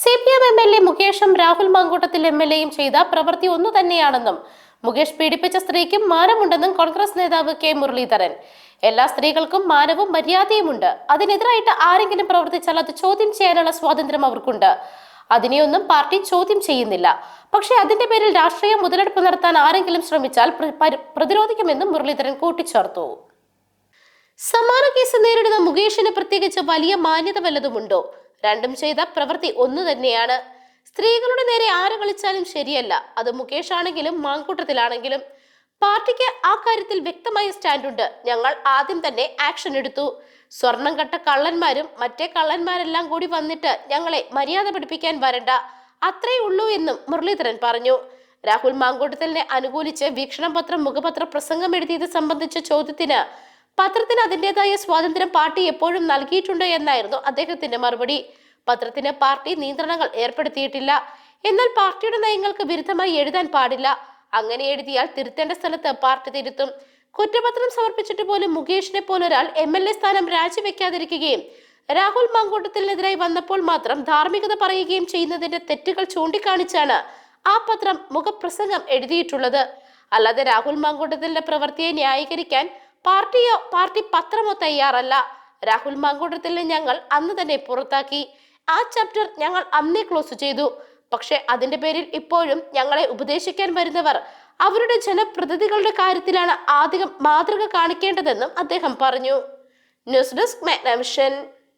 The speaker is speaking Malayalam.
C P M M L A മുകേഷും Rahul Mamkootathil M L എയും ചെയ്ത പ്രവൃത്തി ഒന്നു തന്നെയാണെന്നും മുകേഷ് പീഡിപ്പിച്ച സ്ത്രീക്കും മാനമുണ്ടെന്നും കോൺഗ്രസ് നേതാവ് കെ മുരളീധരൻ. എല്ലാ സ്ത്രീകൾക്കും മാനവും മര്യാദയുമുണ്ട്. അതിനെതിരായിട്ട് ആരെങ്കിലും പ്രവർത്തിച്ചാൽ അത് ചോദ്യം ചെയ്യാനുള്ള സ്വാതന്ത്ര്യം അവർക്കുണ്ട്. അതിനെയൊന്നും പാർട്ടി ചോദ്യം ചെയ്യുന്നില്ല. പക്ഷേ അതിന്റെ പേരിൽ രാഷ്ട്രീയ മുതലെടുപ്പ് നടത്താൻ ആരെങ്കിലും ശ്രമിച്ചാൽ പ്രതിരോധിക്കുമെന്നും മുരളീധരൻ കൂട്ടിച്ചേർത്തു. സമാന കേസ് നേരിടുന്ന മുകേഷിന് പ്രത്യേകിച്ച് വലിയ മാന്യത വല്ലതുമുണ്ടോ? രണ്ടും ചെയ്ത പ്രവൃത്തി ഒന്നു തന്നെയാണ്. സ്ത്രീകളുടെ നേരെ ആര് കളിച്ചാലും ശരിയല്ല. അത് മുകേഷ് ആണെങ്കിലും മാങ്കൂട്ടത്തിലാണെങ്കിലും പാർട്ടിക്ക് ആ കാര്യത്തിൽ വ്യക്തമായ സ്റ്റാൻഡുണ്ട് ഞങ്ങൾ ആദ്യം തന്നെ ആക്ഷൻ എടുത്തു. സ്വർണം കട്ട കള്ളന്മാരും മറ്റേ കള്ളന്മാരെല്ലാം കൂടി വന്നിട്ട് ഞങ്ങളെ മര്യാദ പഠിപ്പിക്കാൻ വരണ്ട. അത്രേ ഉള്ളൂ എന്നും മുരളീധരൻ പറഞ്ഞു. രാഹുൽ മാങ്കൂട്ടത്തിലിനെ അനുകൂലിച്ച് വീക്ഷണം പത്രം മുഖപത്ര പ്രസംഗം എഴുതിയത് സംബന്ധിച്ച ചോദ്യത്തിന് പത്രത്തിന് അതിന്റെതായ സ്വാതന്ത്ര്യം പാർട്ടി എപ്പോഴും നൽകിയിട്ടുണ്ട് എന്നായിരുന്നു അദ്ദേഹത്തിന്റെ മറുപടി. പത്രത്തിന് പാർട്ടി നിയന്ത്രണങ്ങൾ ഏർപ്പെടുത്തിയിട്ടില്ല. എന്നാൽ പാർട്ടിയുടെ നയങ്ങൾക്ക് വിരുദ്ധമായി എഴുതാൻ പാടില്ല. അങ്ങനെ എഴുതിയാൽ തിരുത്തേണ്ട സ്ഥലത്ത് പാർട്ടി തിരുത്തും. കുറ്റപത്രം സമർപ്പിച്ചിട്ട് പോലും മുകേഷിനെ പോലൊരാൾ എം എൽ എ സ്ഥാനം രാജിവെക്കാതിരിക്കുകയും രാഹുൽ മാങ്കൂട്ടത്തിനെതിരായി വന്നപ്പോൾ മാത്രം ധാർമ്മികത പറയുകയും ചെയ്യുന്നതിന്റെ തെറ്റുകൾ ചൂണ്ടിക്കാണിച്ചാണ് ആ പത്രം മുഖപ്രസംഗം എഴുതിയിട്ടുള്ളത്. അല്ലാതെ രാഹുൽ മാങ്കൂട്ടത്തിന്റെ പ്രവൃത്തിയെ ന്യായീകരിക്കാൻ പാർട്ടിയോ പാർട്ടി പത്രമോ തയ്യാറല്ല. രാഹുൽ മാങ്കൂട്ടത്തിനെ ഞങ്ങൾ അന്ന് തന്നെ പുറത്താക്കി. ആ ചാപ്റ്റർ ഞങ്ങൾ അന്നേ ക്ലോസ് ചെയ്തു. പക്ഷെ അതിന്റെ പേരിൽ ഇപ്പോഴും ഞങ്ങളെ ഉപദേശിക്കാൻ വരുന്നവർ അവരുടെ ജനപ്രതിനിധികളുടെ കാര്യത്തിലാണ് ആദ്യം മാതൃക കാണിക്കേണ്ടതെന്നും അദ്ദേഹം പറഞ്ഞു. News desk Magnavision.